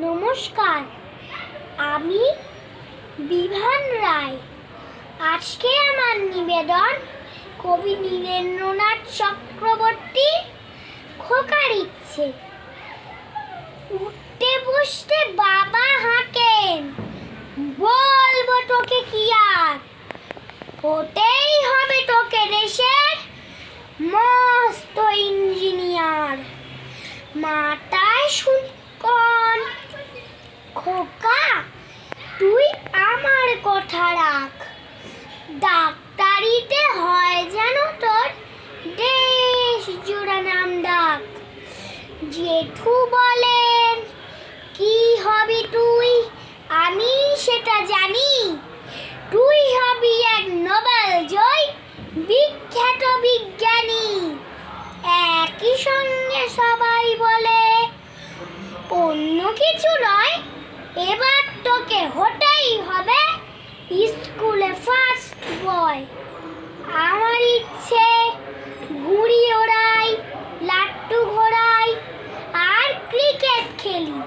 নমস্কার, আমি বিভান রায়। আজকে আমার নিবেদন কবি নীরেন্দ্রনাথ চক্রবর্তী খোকার ইচ্ছে। উঠতে বসতে বাবা হাঁকেন বলব তোকে কি আর? হতেই হবে তোকে দেশের মস্ত ইঞ্জিনিয়ার। মাথায় শুকন খোকা, তুই আমার কথা রাখ। ডাক্তারিতে হয় যেন তোর দেশ জোড়া নাম ডাক। জেঠু বলেন, কি হবি তুই? আমি সেটা জানি। তুই হবি এক নোবেল জয়, বিখ্যাত বিজ্ঞানী। একই সঙ্গে সবাই বলে, অন্য কিছু নয়। এবার তোকে হতেই হবে স্কুলে ফার্স্ট বয় আমার ইচ্ছে ঘুড়ি ওড়াই, লাট্টু ঘোড়াই আর ক্রিকেট খেলি।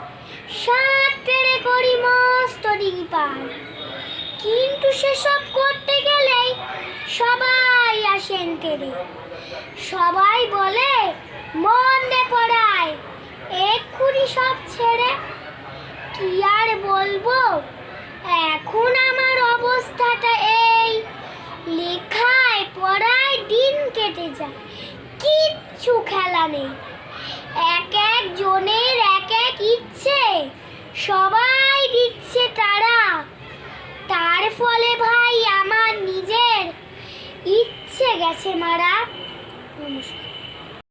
সাত পেরে করি মস্ত পার কিন্তু সেসব করতে গেলেই সবাই আসেন তেরে সবাই বলে, মন দে পড়ায়, এক্ষুনি সব ছেড়ে বলব? এখন আমার অবস্থাটা এই। লেখায়, পড়ায় দিন কেটে যায়। কিচ্ছু খেলা নেই। এক এক জনের এক এক ইচ্ছে। সবাই দিচ্ছে তারা। তার ফলে ভাই, আমার নিজের ইচ্ছে গেছে মারা। নমস্কার।